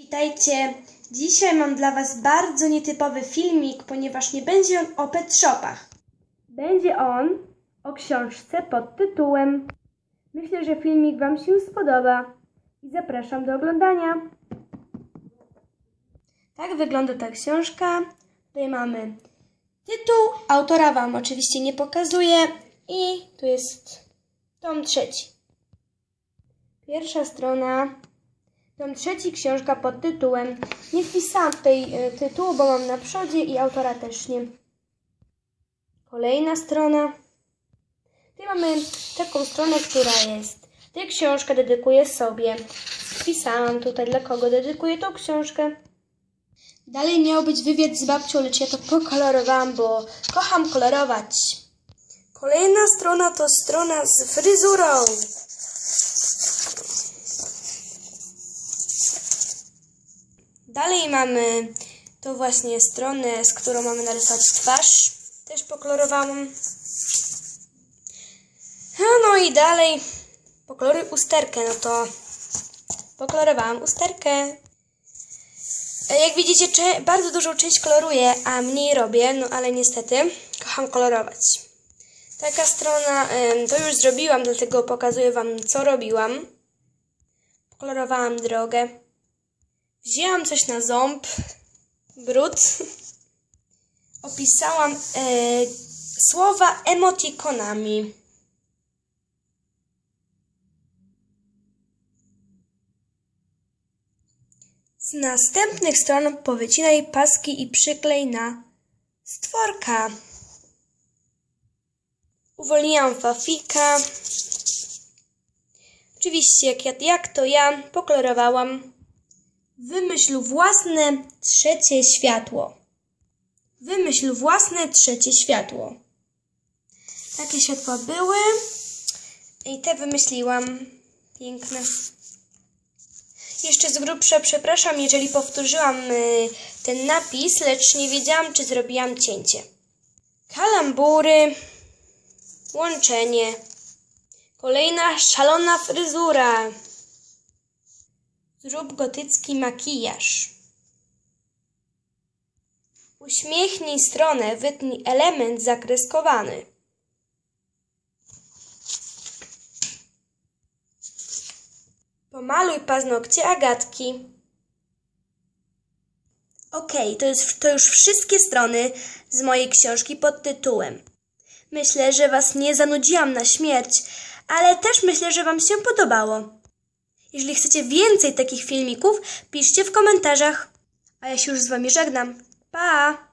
Witajcie! Dzisiaj mam dla Was bardzo nietypowy filmik, ponieważ nie będzie on o pet shopach. Będzie on o książce pod tytułem Myślę, że filmik Wam się spodoba i zapraszam do oglądania. Tak wygląda ta książka. Tutaj mamy tytuł, autora Wam oczywiście nie pokazuję i tu jest tom trzeci. Pierwsza strona Tom trzeci książka pod tytułem. Nie wpisałam tutaj e, tytułu, bo mam na przodzie i autora też nie. Kolejna strona. Tutaj mamy taką stronę, która jest. Tę książkę dedykuję sobie. Wpisałam tutaj dla kogo dedykuję tą książkę. Dalej miał być wywiad z babcią, lecz ja to pokolorowałam, bo kocham kolorować. Kolejna strona to strona z fryzurą. Dalej mamy to właśnie stronę, z którą mamy narysować twarz. Też pokolorowałam. No, no i dalej pokoloruj usterkę, no to pokolorowałam usterkę. E, Jak widzicie, bardzo dużą część koloruję, a mniej robię, no ale niestety kocham kolorować. Taka strona, to już zrobiłam, dlatego pokazuję Wam, co robiłam. Pokolorowałam drogę. Wzięłam coś na ząb, brud. Opisałam e, słowa emotikonami. Z następnych stron powycinaj paski i przyklej na stworka. Uwolniłam Fafika. Oczywiście, jak, ja- jak to ja, pokolorowałam. Wymyśl własne trzecie światło. Wymyśl własne trzecie światło. Takie światła były i te wymyśliłam. Piękne. Jeszcze z grubsza przepraszam, jeżeli powtórzyłam y, ten napis, lecz nie wiedziałam, czy zrobiłam cięcie. Kalambury, łączenie. Kolejna szalona fryzura. Zrób gotycki makijaż. Uśmiechnij stronę, wytnij element zakreskowany. Pomaluj paznokcie Agatki. Okej, to, jest, to już wszystkie strony z mojej książki pod tytułem. Myślę, że Was nie zanudziłam na śmierć, ale też myślę, że Wam się podobało. Jeżeli chcecie więcej takich filmików, piszcie w komentarzach. A ja się już z Wami żegnam. Pa!